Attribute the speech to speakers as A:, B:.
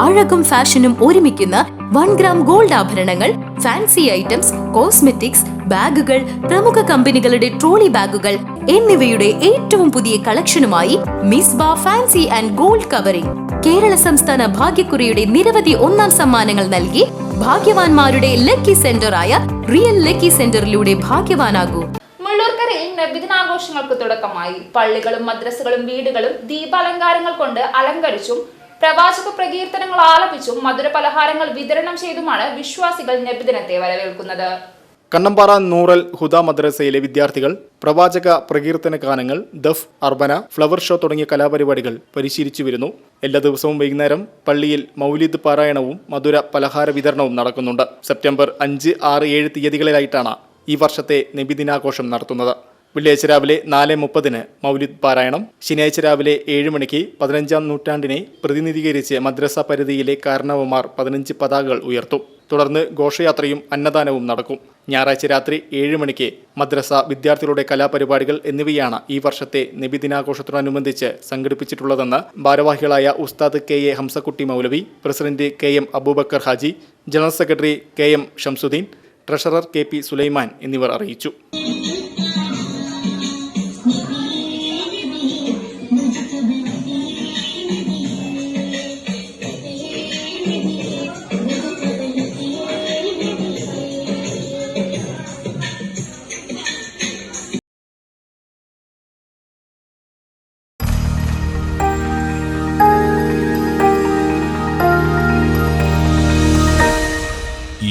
A: അഴകും ഫാഷനും ഒരുമിക്കുന്ന one gram gold ആഭരണങ്ങൾ ഫാൻസി ഐറ്റംസ് കോസ്മെറ്റിക്സ് ബാഗുകൾ പ്രമുഖ കമ്പനികളുടെ ട്രോളി ബാഗുകൾ എന്നിവയുടെ ഏറ്റവും പുതിയ കളക്ഷനുമായി മിസ് ബാ fancy and gold covering. Kerala സംസ്ഥാന ഭാഗ്യക്കുറിയുടെ നിരവധി ഒന്നാം സമ്മാനങ്ങൾ നൽകി ഭാഗ്യവാന്മാരുടെ ലക്കി സെന്ററായ റിയൽ ലക്കി സെന്ററിലൂടെ ഭാഗ്യവാനാകൂ.
B: നബിദിനാഘോഷങ്ങൾക്ക് തുടക്കമായി. പള്ളികളും മദ്രസകളും വീടുകളും ദീപാലങ്കാരങ്ങൾ കൊണ്ട് അലങ്കരിച്ചും പ്രവാചക പ്രകീർത്തനങ്ങൾ ആലപിച്ചും മധുര പലഹാരങ്ങൾ വിതരണം ചെയ്തുമാണ് വിശ്വാസികൾ നബിദിനത്തെ വരവേൽക്കുന്നത്.
C: കണ്ണമ്പാറ നൂറൽ ഹുദ മദ്രസയിലെ വിദ്യാർത്ഥികൾ പ്രവാചക പ്രകീർത്തന ഗാനങ്ങൾ ദഫ് അർബന ഫ്ലവർ ഷോ തുടങ്ങിയ കലാപരിപാടികൾ പരിശീലിച്ചു വരുന്നു. എല്ലാ ദിവസവും വൈകുന്നേരം പള്ളിയിൽ മൗലിദ് പാരായണവും മധുര പലഹാര വിതരണവും നടക്കുന്നുണ്ട്. സെപ്റ്റംബർ അഞ്ച് ആറ് ഏഴ് തീയതികളിലായിട്ടാണ് ഈ വർഷത്തെ നബിദിനാഘോഷം നടത്തുന്നത്. വെള്ളിയാഴ്ച രാവിലെ നാല് മുപ്പതിന് മൗലിദ് പാരായണം ശനിയാഴ്ച രാവിലെ ഏഴ് മണിക്ക് പതിനഞ്ചാം നൂറ്റാണ്ടിനെ പ്രതിനിധീകരിച്ച് മദ്രസ പരിധിയിലെ കാരണവന്മാർ പതിനഞ്ച് പതാകകൾ ഉയർത്തും. തുടർന്ന് ഘോഷയാത്രയും അന്നദാനവും നടക്കും. ഞായറാഴ്ച രാത്രി ഏഴ് മണിക്ക് മദ്രസ വിദ്യാർത്ഥികളുടെ കലാപരിപാടികൾ എന്നിവയാണ് ഈ വർഷത്തെ നബിദിനാഘോഷത്തോടനുബന്ധിച്ച് സംഘടിപ്പിച്ചിട്ടുള്ളതെന്ന് ഭാരവാഹികളായ Ustad K A Hamsakutty Moulavi president K M Aboobacker Haji general secretary K M Shamsuddin treasurer K P Sulaiman എന്നിവർ അറിയിച്ചു.